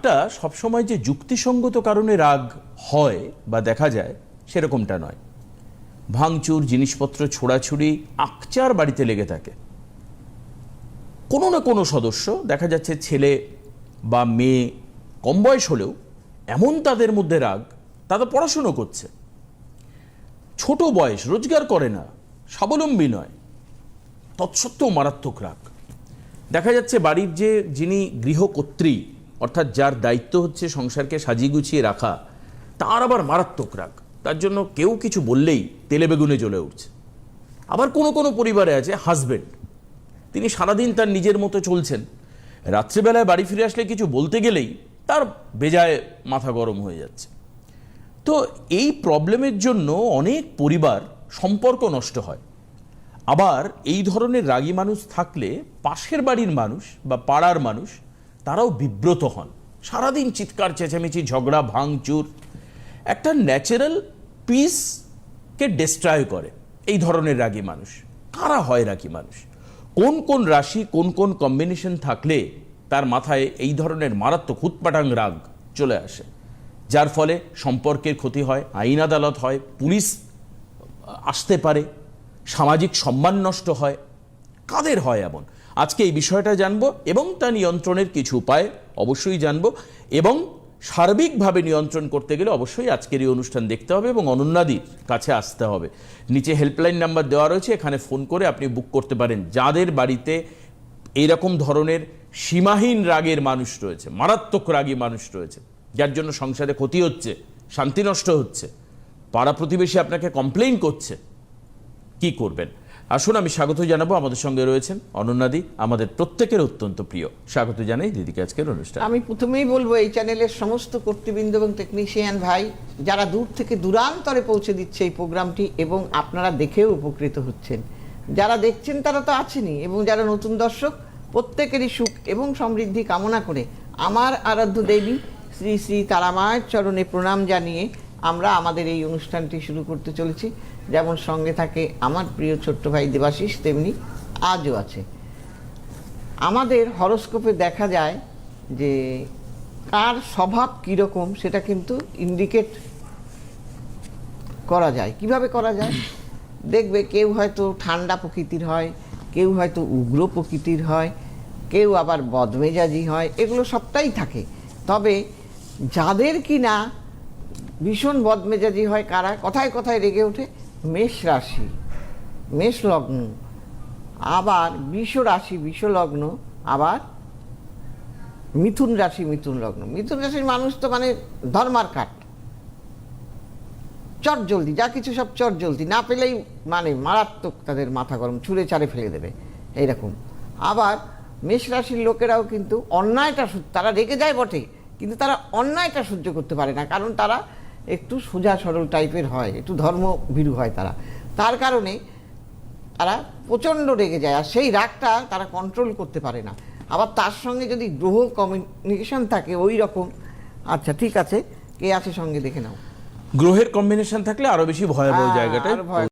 রাগটা সবসময় যে যুক্তিসঙ্গত কারণে রাগ হয় বা দেখা যায়, সেরকমটা নয়। ভাঙচুর, জিনিসপত্র ছোড়াছুড়ি আকচার বাড়িতে লেগে থাকে। কোনো না কোনো সদস্য, দেখা যাচ্ছে ছেলে বা মেয়ে কম বয়স হলেও এমন তাদের মধ্যে রাগ, তারা পড়াশুনো করছে। ছোট বয়স রোজগার করে না, স্বাবলম্বী নয়, তৎসত্ত্বেও মারাত্মক রাগ। দেখা যাচ্ছে বাড়ির যে যিনি গৃহকর্ত্রী অর্থাৎ যার দায়িত্ব হচ্ছে সংসারকে সাজিয়ে গুছিয়ে রাখা, তার আবার মারাত্মক রাগ। তার জন্য কেউ কিছু বললেই তেলে বেগুনে জ্বলে উঠছে। আবার কোনো কোনো পরিবারে আছে হাজবেন্ড, তিনি সারাদিন তার নিজের মতো চলছেন। রাত্রিবেলায় বাড়ি ফিরে আসলে কিছু বলতে গেলেই তার বেজায় মাথা গরম হয়ে যাচ্ছে। তো এই প্রবলেমের জন্য অনেক পরিবার সম্পর্ক নষ্ট হয়। আবার এই ধরনের রাগী মানুষ থাকলে পাশের বাড়ির মানুষ বা পাড়ার মানুষ তারাও বিব্রত হন। সারাদিন চিৎকার, চেঁচামেচি, ঝগড়া, ভাঙচুর। একটা ন্যাচারাল পিসকে ডিস্ট্রয় করে এই ধরনের রাগী মানুষ। কারা হয় রাগী মানুষ? কোন কোন রাশি, কোন কোন কম্বিনেশন থাকলে তার মাথায় এই ধরনের মারাত্মক হুৎপাটাং রাগ চলে আসে? যার ফলে সম্পর্কের ক্ষতি হয়, আইন আদালত হয়, পুলিশ আসতে পারে, সামাজিক সম্মান নষ্ট হয় কাদের হয় এমন? আজকে এই বিষয়টা জানব এবং তা নিয়ন্ত্রণের কিছু উপায় অবশ্যই জানব এবং সার্বিকভাবে নিয়ন্ত্রণ করতে গেলে অবশ্যই আজকের এই অনুষ্ঠান দেখতে হবে এবং অনন্যাদির কাছে আসতে হবে। নিচে হেল্পলাইন নাম্বার দেওয়া রয়েছে, এখানে ফোন করে আপনি বুক করতে পারেন। যাদের বাড়িতে এইরকম ধরনের সীমাহীন রাগের মানুষ রয়েছে, মারাত্মক রাগী মানুষ রয়েছে, যার জন্য সংসারে ক্ষতি হচ্ছে, শান্তি নষ্ট হচ্ছে, পাড়া প্রতিবেশী আপনাকে কমপ্লেন করছে, কি করবেন? আসুন, আমি স্বাগত জানাব। আমাদের সঙ্গে রয়েছেন অনন্যাদি আমাদের প্রত্যেকের অত্যন্ত প্রিয়। স্বাগত জানাই দিদিকে আজকের অনুষ্ঠান। আমি প্রথমেই বলব, এই চ্যানেলের সমস্ত কর্তৃবৃন্দ এবং টেকনিশিয়ান ভাই, যারা দূর থেকে দূরান্তরে পৌঁছে দিচ্ছে এই প্রোগ্রামটি এবং আপনারা দেখেও উপকৃত হচ্ছেন। যারা দেখছেন, তারা তো আছেনই এবং যারা নতুন দর্শক, প্রত্যেকেরই সুখ এবং সমৃদ্ধি কামনা করে আমার আরাধ্য দেবী শ্রী শ্রী তারামায়ের চরণে প্রণাম জানিয়ে আমরা আমাদের এই অনুষ্ঠানটি শুরু করতে চলেছি। যেমন সঙ্গে থাকে আমার প্রিয় ছোট্ট ভাই দেবাশিস, তেমনি আজও আছে। আমাদের হরস্কোপে দেখা যায় যে কার স্বভাব কীরকম সেটা কিন্তু ইন্ডিকেট করা যায়। কীভাবে করা যায়? দেখবে কেউ হয়তো ঠান্ডা প্রকৃতির হয়, কেউ হয়তো উগ্র প্রকৃতির হয়, কেউ আবার বদমেজাজি হয়, এগুলো সবটাই থাকে। তবে যাদের কি না ভীষণ বদমেজাজি হয় কারা? কথায় কথায় রেগে ওঠে মেষ রাশি, মেষ লগ্ন। আবার বিষ রাশি, বিষ লগ্ন, আবার মিথুন রাশি, মিথুন লগ্ন। মিথুন রাশির মানুষ তো মানে ধর্মার কাঠ। চট জলদি, যা কিছু সব চট জলদি। না পেলেই মানে মারাত্মক তাদের মাথা গরম, ছুঁড়ে চারে ফেলে দেবে। এইরকম। আবার মেষ রাশির লোকেরাও কিন্তু অন্যায়টা তারা রেগে যায় বটে, কিন্তু তারা অন্যায়টা সহ্য করতে পারে না, কারণ তারা একটু সোজা সরল টাইপের হয় একটু ধর্ম ধর্মভীরু হয় তারা। তার কারণে তারা প্রচণ্ড রেগে যায় আর সেই রাগটা তারা কন্ট্রোল করতে পারে না। আবার তার সঙ্গে যদি গ্রহ কমিউনিকেশন থাকে ওই রকম। আচ্ছা ঠিক আছে কে আছে সঙ্গে দেখে নাও। গ্রহের কম্বিনেশন থাকলে আরও বেশি ভয়াবহ জায়গাটা জায়গাটায়